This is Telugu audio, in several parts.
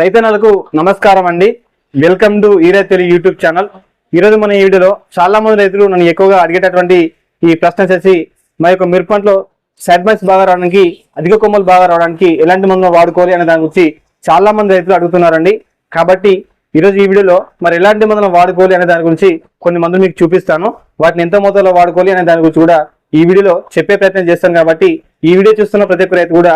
రైతన్నలకు నమస్కారం అండి. వెల్కమ్ టు ఈరే తెలుగు యూట్యూబ్ ఛానల్. ఈరోజు మన ఈ వీడియోలో చాలా మంది రైతులు నన్ను ఎక్కువగా అడిగేటటువంటి ఈ ప్రశ్న చేసి మా యొక్క మిరపంట్లో సెడ్మెంట్స్ బాగా రావడానికి అధిక కొమ్మలు బాగా రావడానికి ఎలాంటి మందులు వాడుకోవాలి అనే దాని గురించి చాలా మంది రైతులు అడుగుతున్నారండి. కాబట్టి ఈరోజు ఈ వీడియోలో మరి ఎలాంటి మందులను వాడుకోవాలి అనే దాని గురించి కొన్ని మందులు మీకు చూపిస్తాను. వాటిని ఎంత మోతాదులో వాడుకోవాలి అనే దాని గురించి కూడా ఈ వీడియోలో చెప్పే ప్రయత్నం చేస్తాను కాబట్టి ఈ వీడియో చూస్తున్న ప్రతి ఒక్క రైతు కూడా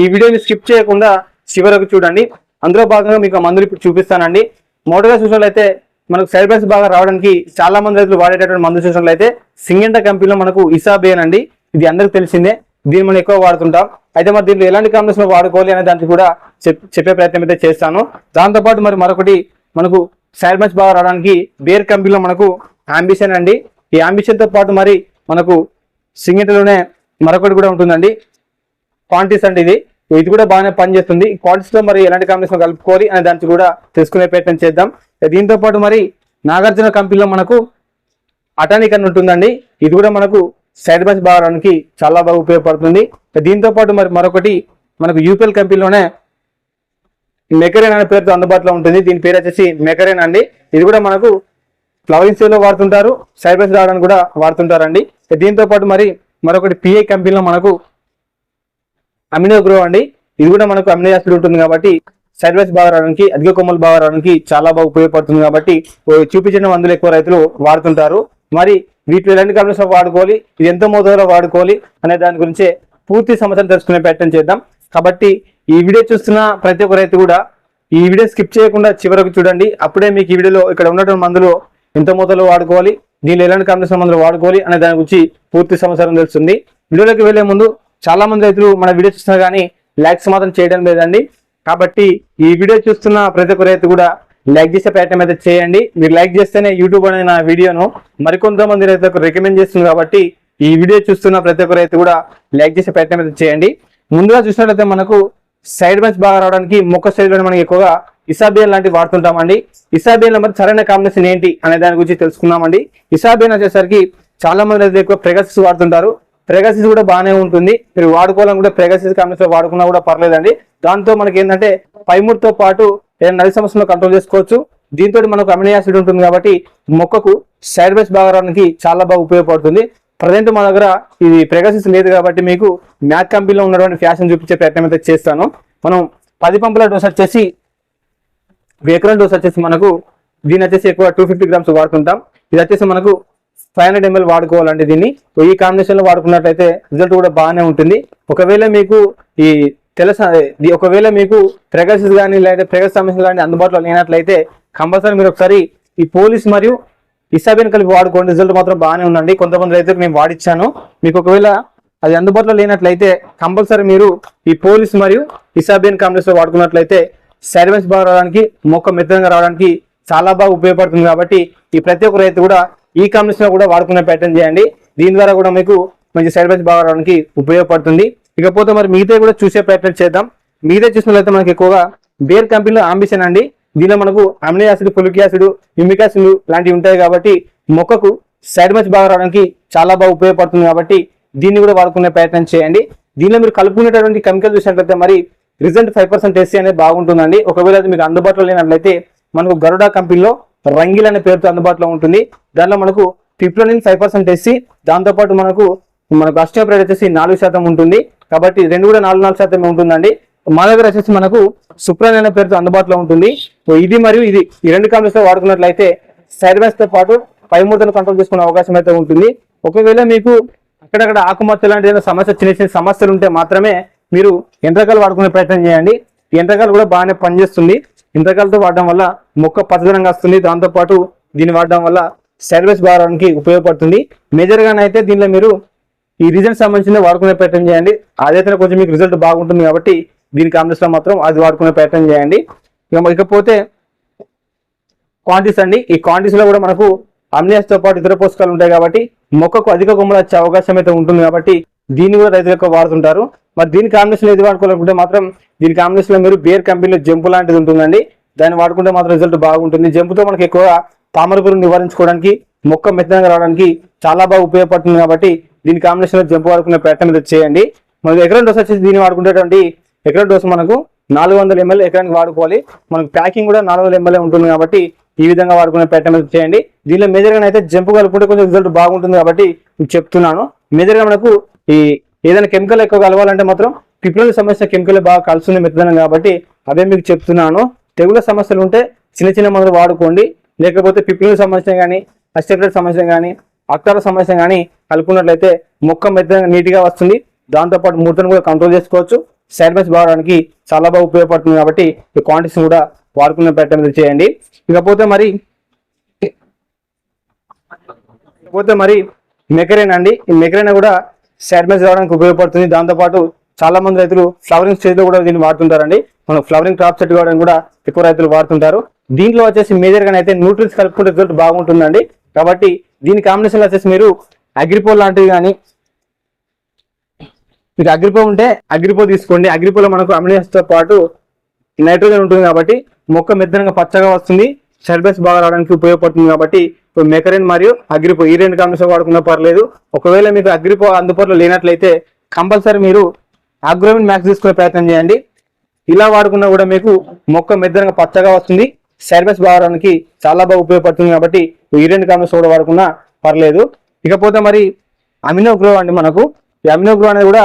ఈ వీడియోని స్కిప్ చేయకుండా చివరకు చూడండి. అందులో భాగంగా మీకు మందులు ఇప్పుడు చూపిస్తానండి. మొదటగా చూసినట్లయితే మనకు సైడ్ బైస్ బాగా రావడానికి చాలా మంది రైతులు వాడేటటువంటి మందు చూసినట్లయితే సింగెంట కంపెనీలో మనకు ఇసాబేన్ అండి ఇది అందరికి తెలిసిందే. దీన్ని మనం ఎక్కువ వాడుతుంటాం. అయితే మరి దీంట్లో ఎలాంటి కాంబినేషన్ వాడుకోవాలి అనే దానికి కూడా చెప్పే ప్రయత్నం అయితే చేస్తాను. దాంతోపాటు మరి మరొకటి మనకు సైడ్ బైస్ బాగా రావడానికి బేర్ కంపెనీలో మనకు అంబిషన్ అండి. ఈ అంబిషన్తో పాటు మరి మనకు సింగెంటలోనే మరొకటి కూడా ఉంటుందండి. క్వాంటిటీస్ అండి ఇది. ఇది కూడా బాగానే పనిచేస్తుంది. క్వాంటిటీస్లో మరి ఎలాంటి కాంబినేషన్ కలుపుకోవాలి అనే దానికి కూడా తెలుసుకునే ప్రయత్నం చేద్దాం. దీంతో పాటు మరి నాగార్జున కంపెనీలో మనకు అటానిక్ అని ఉంటుందండి. ఇది కూడా మనకు సైడ్ బస్ బాగడానికి చాలా బాగా ఉపయోగపడుతుంది. దీంతో పాటు మరి మరొకటి మనకు యూపీఎల్ కంపెనీలోనే మెకరేన్ అనే పేరుతో అందుబాటులో ఉంటుంది. దీని పేరు వచ్చేసి మెకరేన్ అండి. ఇది కూడా మనకు ఫ్లవరింగ్లో వాడుతుంటారు. సైడ్ బస్ రావడానికి కూడా వాడుతుంటారండి. దీంతో పాటు మరి మరొకటి పిఐ కంపెనీలో మనకు అమినో గ్రో అండి. ఇది కూడా మనకు అమినో యాసిడ్ ఉంటుంది కాబట్టి సైడ్ వైస్ బాగా రావడానికి అధిక కొమ్మలు బాగా రావడానికి చాలా బాగా ఉపయోగపడుతుంది కాబట్టి చూపించిన మందులు ఎక్కువ రైతులు వాడుతుంటారు. మరి వీటిలో ఎలాంటి కంపెనీస్ వాడుకోవాలి ఇది ఎంత మోతాదులో వాడుకోవాలి అనే దాని గురించే పూర్తి సమాచారం తెలుసుకునే ప్రయత్నం చేద్దాం. కాబట్టి ఈ వీడియో చూస్తున్న ప్రతి ఒక్క రైతు కూడా ఈ వీడియో స్కిప్ చేయకుండా చివరకు చూడండి. అప్పుడే మీకు ఈ వీడియోలో ఇక్కడ ఉన్నటువంటి మందులు ఎంత మోతాదులో వాడుకోవాలి దీనిలో ఎలాంటి కంపెనీస్ మందులు వాడుకోవాలి అనే దాని గురించి పూర్తి సమాచారం తెలుస్తుంది. వీడియోలోకి వెళ్ళే ముందు చాలా మంది రైతులు మన వీడియో చూస్తున్నా కానీ లైక్స్ మాత్రం చేయడం లేదండి. కాబట్టి ఈ వీడియో చూస్తున్న ప్రతి ఒక్క రైతు కూడా లైక్ చేసే ప్రయత్నం అయితే చేయండి. మీరు లైక్ చేస్తేనే యూట్యూబ్ అనే నా వీడియోను మరికొంతమంది రైతులకు రికమెండ్ చేస్తుంది కాబట్టి ఈ వీడియో చూస్తున్న ప్రతి ఒక్క రైతు కూడా లైక్ చేసే ప్రయత్నం అయితే చేయండి. ముందుగా చూసినట్లయితే మనకు సైడ్ బెంచ్ బాగా రావడానికి మొక్క సైడ్లో మనకి ఎక్కువగా ఇసాబియన్ లాంటివి వాడుతుంటామండి. ఇసాబియన్ మరి సరైన కాంబినేషన్ ఏంటి అనే దాని గురించి తెలుసుకుందామండి. ఇసాబియన్ వచ్చేసరికి చాలా మంది రైతులు ఎక్కువ ప్రెగసిస్ వాడుతుంటారు. ప్రెగసిస్ కూడా బాగానే ఉంటుంది. మీరు వాడుకోవాలని కూడా ప్రెగసిస్ కాంబినేషన్ వాడుకున్నా కూడా పర్లేదండి. దాంతో మనకి ఏంటంటే పైముడితో పాటు ఏదైనా నది సమస్యలను కంట్రోల్ చేసుకోవచ్చు. దీంతో మనకు అమినో యాసిడ్ ఉంటుంది కాబట్టి మొక్కకు సైడ్ బైస్ బాగా రావడానికి చాలా బాగా ఉపయోగపడుతుంది. ప్రజెంట్ మా దగ్గర ఇది ప్రెగసిస్ లేదు కాబట్టి మీకు మ్యాక్ కంపెనీలో ఉన్నటువంటి ఫ్యాషన్ చూపించే ప్రయత్నం అయితే చేస్తాను. మనం పది పంపుల డోస్ వచ్చేసి ఎకరం డోస్ వచ్చేసి మనకు దీని వచ్చేసి ఎక్కువ టూ ఫిఫ్టీ గ్రామ్స్ వాడుతుంటాం. ఇది వచ్చేసి మనకు ఫైవ్ హండ్రెడ్ ఎంఎల్ వాడుకోవాలండి దీన్ని. ఈ కాంబినేషన్లో వాడుకున్నట్లయితే రిజల్ట్ కూడా బాగానే ఉంటుంది. ఒకవేళ మీకు ఈ తెలుసా ఇది ఒకవేళ మీకు ప్రెగసిస్ కానీ లేదా ప్రెగస్ సమస్యలు కానీ అందుబాటులో లేనట్లయితే కంపల్సరీ మీరు ఒకసారి ఈ పోలీస్ మరియు ఇసాబిన్ కలిపి వాడుకోండి. రిజల్ట్ మాత్రం బాగానే ఉందండి. కొంతమంది రైతులకు నేను వాడిచ్చాను. మీకు ఒకవేళ అది అందుబాటులో లేనట్లయితే కంపల్సరీ మీరు ఈ పోలీస్ మరియు ఇసాబిన్ కాంబినేషన్ వాడుకున్నట్లయితే సర్వెన్స్ బాగా రావడానికి మొక్క మిత్రంగా రావడానికి చాలా బాగా ఉపయోగపడుతుంది కాబట్టి ఈ ప్రతి ఒక్క రైతు కూడా ఈ కాంబినేషన్లో కూడా వాడుకునే ప్రయత్నం చేయండి. దీని ద్వారా కూడా మీకు మంచి సైడ్ బెంచ్ బాగా రావడానికి ఉపయోగపడుతుంది. ఇకపోతే మరి మిగతా కూడా చూసే ప్రయత్నం చేద్దాం. మిగతా చూసినట్లయితే మనకి ఎక్కువగా బేర్ కంపెనీలో ఆంబిషన్ అండి. దీనిలో మనకు amino acid fulvic acid humic acid లాంటివి ఉంటాయి కాబట్టి మొక్కకు సైడ్ మచ్ బాగా రావడానికి చాలా బాగా ఉపయోగపడుతుంది కాబట్టి దీన్ని కూడా వాడుకునే ప్రయత్నం చేయండి. దీనిలో మీరు కలుపుకునేటటువంటి కెమికల్ చూసినట్లయితే మరి రిజల్ట్ ఫైవ్ పర్సెంట్ ఎస్సీ అనేది బాగుంటుందండి. ఒకవేళ అది మీకు అందుబాటులో లేనట్లయితే మనకు గరుడా కంపెనీలో రంగిల్ అనే పేరుతో అందుబాటులో ఉంటుంది. దానిలో మనకు ఫిప్లోనిన్ ఫైవ్ పర్సెంట్ ఎస్సీ దాంతోపాటు మనకు మనకు అస్టోప్రైడ్ వచ్చేసి నాలుగు శాతం ఉంటుంది. కాబట్టి రెండు కూడా నాలుగు నాలుగు శాతం ఉంటుందండి. మా దగ్గర వచ్చేసి మనకు సుప్రాన్ అనే పేరుతో అందుబాటులో ఉంటుంది. సో ఇది మరియు ఇది. ఈ రెండు కాంబినేషన్ వాడుకున్నట్లయితే సైడ్తో పాటు పై మూతను కంట్రోల్ చేసుకునే అవకాశం అయితే ఉంటుంది. ఒకవేళ మీకు అక్కడక్కడ ఆకుమచ్చ లాంటి ఏదైనా సమస్య చిన్న చిన్న సమస్యలు ఉంటే మాత్రమే మీరు యంత్రకాలు వాడుకునే ప్రయత్నం చేయండి. ఈ యంత్రకాలు కూడా బాగానే పనిచేస్తుంది. యంత్రకాలతో వాడడం వల్ల మొక్క పచ్చదనంగా వస్తుంది. దాంతోపాటు దీన్ని వాడడం వల్ల సర్వీస్ బారడానికి ఉపయోగపడుతుంది. మేజర్ గానైతే దీనిలో మీరు ఈ రీజన్ సంబంధించిన వాడుకునే ప్రయత్నం చేయండి. అదైతే కొంచెం మీకు రిజల్ట్ బాగుంటుంది కాబట్టి దీని కాంబినేషన్లో మాత్రం అది వాడుకునే ప్రయత్నం చేయండి. ఇకపోతే క్వాంటిటీస్ అండి. ఈ క్వాంటిటీస్లో కూడా మనకు అమ్నియాస్తో పాటు ఇతర పోషకాలు ఉంటాయి కాబట్టి మొక్కకు అధిక కొమ్మలు వచ్చే అవకాశం అయితే ఉంటుంది కాబట్టి దీన్ని కూడా రైతులు ఎక్కువ వాడుతుంటారు. మరి దీని కాంబినేషన్ ఏది వాడుకోవాలనుకుంటే మాత్రం దీని కాంబినేషన్లో మీరు బేర్ కంపెనీలో జంపు లాంటిది ఉంటుందండి. దాన్ని వాడుకుంటే మాత్రం రిజల్ట్ బాగుంటుంది. జంపుతో మనకి ఎక్కువగా తామర పురుగు నివారించుకోవడానికి మొక్క మెత్తనంగా రావడానికి చాలా బాగా ఉపయోగపడుతుంది కాబట్టి దీని కాంబినేషన్లో జంపు వాడుకునే ప్రయత్నం అయితే చేయండి. మరి ఎకరం డోస్ వచ్చేసి దీన్ని వాడుకునేటువంటి ఎకరం డోస్ మనకు నాలుగు వందల ఎంఎల్ ఎకరానికి వాడుకోవాలి. మనకు ప్యాకింగ్ కూడా నాలుగు వందల ఎంఎల్ఏ ఉంటుంది కాబట్టి ఈ విధంగా వాడుకునే ప్రయత్నం చేయండి. దీనిలో మేజర్గా అయితే జంపు కలుపుకుంటే కొంచెం రిజల్ట్ బాగుంటుంది కాబట్టి మీకు చెప్తున్నాను. మేజర్గా మనకు ఈ ఏదైనా కెమికల్ ఎక్కువ కలవాలంటే మాత్రం పిప్పుల సమస్య కెమికల్ బాగా కలుస్తుంది మెత్తదనం కాబట్టి అదే మీకు చెప్తున్నాను. తెగుల సమస్యలు ఉంటే చిన్న చిన్న మందులు వాడుకోండి. లేకపోతే పిప్పుల సమస్య కానీ అస్టెప్లెట్ సమస్య కానీ అక్టాల సమస్య కానీ కలుపుకున్నట్లయితే మొక్క మెత్తగా నీట్గా వస్తుంది. దాంతోపాటు ముడతను కూడా కంట్రోల్ చేసుకోవచ్చు. సైడ్ బైస్ బాగడానికి చాలా బాగా ఉపయోగపడుతుంది కాబట్టి ఈ క్వాంటిటీస్ కూడా వాడుకునే పెట్టడం చేయండి. ఇకపోతే మరి ఇకపోతే మరి మెకరేన్ అండి? ఈ మెకరేన్ కూడా సైడ్ రావడానికి ఉపయోగపడుతుంది. దాంతోపాటు చాలా మంది రైతులు ఫ్లవరింగ్ స్టేజ్లో కూడా దీన్ని వాడుతుంటారండి. మనం ఫ్లవరింగ్ క్రాప్ సెట్ కావడానికి కూడా ఎక్కువ రైతులు వాడుతుంటారు. దీంట్లో వచ్చేసి మేజర్గా అయితే న్యూట్రిన్స్ కలుపుకుంటే రిజల్ట్ బాగుంటుందండి. కాబట్టి దీని కాంబినేషన్ వచ్చేసి మీరు అగ్రిపో లాంటివి కానీ మీకు అగ్రిపో ఉంటే అగ్రిపో తీసుకోండి. అగ్రిపోలో మనకు అమినియస్ పాటు నైట్రోజన్ ఉంటుంది కాబట్టి మొక్క మెత్తనంగా పచ్చగా వస్తుంది. సెల్బెస్ బాగా రావడానికి ఉపయోగపడుతుంది కాబట్టి ఇప్పుడు మెకరిన్ మరియు అగ్రిపో ఈ రెండు కాంబినేషన్ వాడుకున్నా పర్లేదు. ఒకవేళ మీకు అగ్రిపో అందుబాటులో లేనట్లయితే కంపల్సరీ మీరు అగ్రోమిన్ మ్యాక్స్ తీసుకునే ప్రయత్నం చేయండి. ఇలా వాడుకున్నా కూడా మీకు మొక్క మెద్దనగా పచ్చగా వస్తుంది. సర్వీస్ బాగడానికి చాలా బాగా ఉపయోగపడుతుంది కాబట్టి ఈ రెండు కాంబినేషన్ కూడా వాడుకున్నా పర్లేదు. ఇకపోతే మరి అమినో గ్రో అండి మనకు. ఈ అమినో గ్రో అనేది కూడా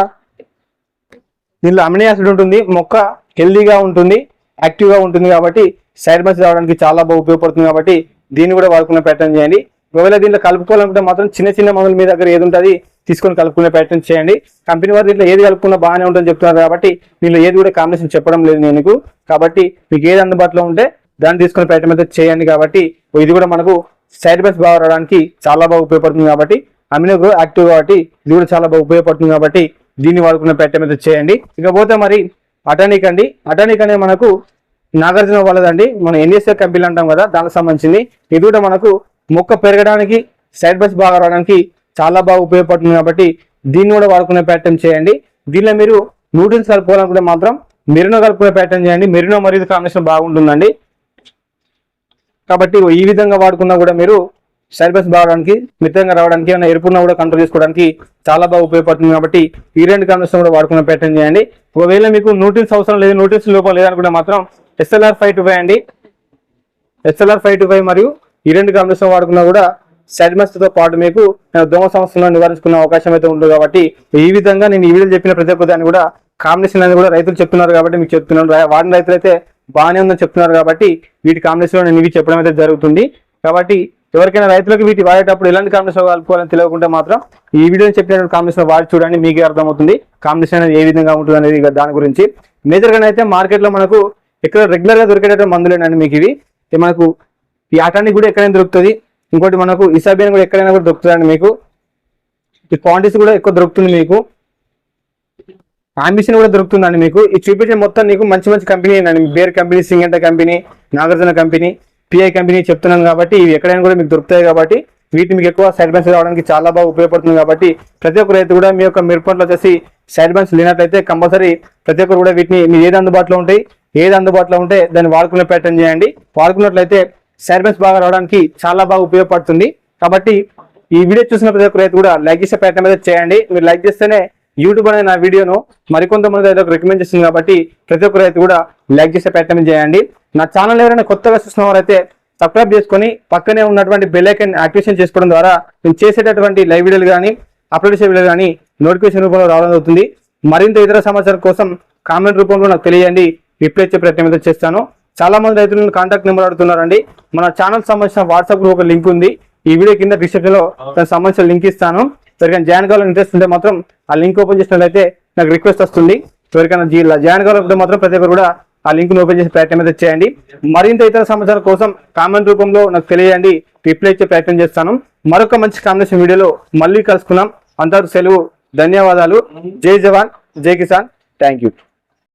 దీనిలో అమినో యాసిడ్ ఉంటుంది. మొక్క హెల్దీగా ఉంటుంది యాక్టివ్గా ఉంటుంది కాబట్టి సైడ్ బస్ రావడానికి చాలా బాగా ఉపయోగపడుతుంది కాబట్టి దీన్ని కూడా వాడుకునే ప్రయత్నం చేయండి. ఒకవేళ దీంట్లో కలుపుకోవాలనుకుంటే మాత్రం చిన్న చిన్న మందులు మీ దగ్గర ఏది ఉంటుంది తీసుకొని కలుపుకునే ప్రయత్నం చేయండి. కంపెనీ వారు దీంట్లో ఏది కలుపుకున్నా బాగానే ఉంటుందని చెప్తున్నారు కాబట్టి దీనిలో ఏది కూడా కాంబినేషన్ చెప్పడం లేదు నేను కాబట్టి మీకు ఏది అందుబాటులో ఉంటే దాన్ని తీసుకునే ప్రయత్నం అయితే చేయండి కాబట్టి ఇది కూడా మనకు సైడ్ బస్ బాగా రావడానికి చాలా బాగా ఉపయోగపడుతుంది కాబట్టి అమినో గ్రో యాక్టివ్ కాబట్టి ఇది కూడా చాలా బాగా ఉపయోగపడుతుంది కాబట్టి దీన్ని వాడుకునే ప్రయత్నం అయితే చేయండి. ఇకపోతే మరి అటానిక్ అండి. అటానిక్ అనేది మనకు నాగార్జున వాళ్ళదండి. మనం ఎన్ఎస్ఏ కంపెనీలు అంటాం కదా దానికి సంబంధించింది. ఇది కూడా మనకు మొక్క పెరగడానికి సైడ్ బస్ బాగా రావడానికి చాలా బాగా ఉపయోగపడుతుంది కాబట్టి దీన్ని కూడా వాడుకునే ప్యాటర్న్ చేయండి. దీనిలో మీరు నూడిల్స్ కలుపుకోవాలనుకుంటే మాత్రం మెరినో కలుపుకునే ప్యాటర్న్ చేయండి. మెరినో మరియు కాంబినేషన్ బాగుంటుందండి. కాబట్టి ఈ విధంగా వాడుకున్నా కూడా మీరు సైడ్ బస్ బాగడానికి మితంగా రావడానికి ఏమైనా ఎరుపున్నా కూడా కంట్రోల్ చేసుకోవడానికి చాలా బాగా ఉపయోగపడుతుంది కాబట్టి ఈ రెండు కాంబినేషన్ కూడా వాడుకునే ప్యాటర్న్ చేయండి. ఒకవేళ మీకు నూటిల్స్ అవసరం లేదు నూటిల్స్ లోపల లేదనుకుంటే మాత్రం ఎస్ఎల్ఆర్ ఫైవ్ టు ఫైవ్ అండి. ఎస్ఎల్ఆర్ ఫైవ్ టు ఫైవ్ మరియు ఈ రెండు కాంబినేషన్ వాడుకున్నా కూడా సైడ్తో పాటు మీకు దోమ సమస్యలను నివారించుకునే అవకాశం అయితే ఉంటుంది కాబట్టి ఈ విధంగా నేను ఈ వీడియో చెప్పిన ప్రతి ఒక్క దాన్ని కూడా కాంబినేషన్ అనేది కూడా రైతులు చెప్తున్నారు కాబట్టి మీకు చెప్తున్నాను. వాడిన రైతులు అయితే బాగానే ఉందని చెప్తున్నారు కాబట్టి వీటి కాంబినేషన్ నేను ఇవి చెప్పడం అయితే జరుగుతుంది. కాబట్టి ఎవరికైనా రైతులకు వీటి వాడేటప్పుడు ఎలాంటి కాంబినేషన్ కలుపుకోవాలని తెలియకుంటే మాత్రం ఈ వీడియోని చెప్పిన కాంబినేషన్ వాడి చూడండి మీకే అర్థమవుతుంది కాంబినేషన్ అనేది ఏ విధంగా ఉంటుంది అనేది దాని గురించి. మేజర్గా అయితే మార్కెట్లో మనకు ఇక్కడ రెగ్యులర్గా దొరికేటటువంటి మందులేనండి మీకు ఇవి. మనకు ఈ కూడా ఎక్కడైనా దొరుకుతుంది. ఇంకోటి మనకు ఇసాబియన్ కూడా ఎక్కడైనా కూడా దొరుకుతుందండి మీకు. ఈ క్వాంటిటీస్ కూడా ఎక్కువ దొరుకుతుంది మీకు. ఆంబిషన్ కూడా దొరుకుతుందండి మీకు. ఈ చూపించే మొత్తం నీకు మంచి మంచి కంపెనీ అండి. Bayer company Syngenta company Nagarjuna company PI company చెప్తున్నాను కాబట్టి ఇవి ఎక్కడైనా కూడా మీకు దొరుకుతాయి కాబట్టి వీటి మీకు ఎక్కువ సైడ్ బెన్స్ రావడానికి చాలా బాగా ఉపయోగపడుతుంది కాబట్టి ప్రతి ఒక్క రైతు కూడా మీ యొక్క మిరపంట్లో వచ్చేసి సైడ్ బెన్స్ లేనట్లయితే కంపల్సరీ ప్రతి ఒక్కరు కూడా వీటిని మీరు ఏది అందుబాటులో ఉంటాయి ఏది అందుబాటులో ఉంటే దాన్ని వాడుకునే ప్రయత్నం చేయండి. వాడుకున్నట్లయితే సర్వీస్ బెన్స్ బాగా రావడానికి చాలా బాగా ఉపయోగపడుతుంది. కాబట్టి ఈ వీడియో చూసిన ప్రతి ఒక్క రైతు కూడా లైక్ చేసే ప్రయత్నం అయితే చేయండి. మీరు లైక్ చేస్తేనే యూట్యూబ్ అనే నా వీడియోను మరికొంతమంది అయితే రికమెండ్ చేస్తుంది కాబట్టి ప్రతి ఒక్క రైతు కూడా లైక్ చేసే ప్రయత్నం చేయండి. నా ఛానల్ ఎవరైనా కొత్తగా చూసిన వారైతే సబ్స్క్రైబ్ చేసుకొని పక్కనే ఉన్నటువంటి బెల్లైకన్ యాక్టివేషన్ చేసుకోవడం ద్వారా నేను చేసేటటువంటి లైవ్ వీడియోలు కానీ అప్లోడ్ చేసే వీడియోలు కానీ నోటిఫికేషన్ రూపంలో రావడం అవుతుంది మరింత ఇతర సమాచారం కోసం కామెంట్ రూపంలో నాకు తెలియండి రిప్లై ఇచ్చే ప్రయత్నం అయితే చేస్తాను. చాలా మంది రైతులను కాంటాక్ట్ నెంబర్ అడుగుతున్నారండి. మన ఛానల్ సంబంధించిన వాట్సాప్ గ్రూప్ ఒక లింక్ ఉంది. ఈ వీడియో కింద డిస్క్రిప్షన్లో దానికి సంబంధించిన లింక్ ఇస్తాను. ఎవరికైనా జాయిన్ కావాలని ఇంట్రెస్ట్ ఉంటే మాత్రం ఆ లింక్ ఓపెన్ చేసినట్లయితే నాకు రిక్వెస్ట్ వస్తుంది. ఎవరికైనా జాయిన్ కావాలంటే మాత్రం ప్రతి ఒక్కరు కూడా ఆ లింక్ ఓపెన్ చేసే ప్రయత్నం అయితే చేయండి. మరింత ఇతర సమాచారం కోసం కామెంట్ రూపంలో నాకు తెలియండి రిప్లై ఇచ్చే ప్రయత్నం చేస్తాను. మరొక మంచి కాంబినేషన్ వీడియోలో మళ్ళీ కలుసుకుందాం. అంతవరకు సెలవు ధన్యవాదాలు. జై జవాన్ జై కిసాన్. Thank you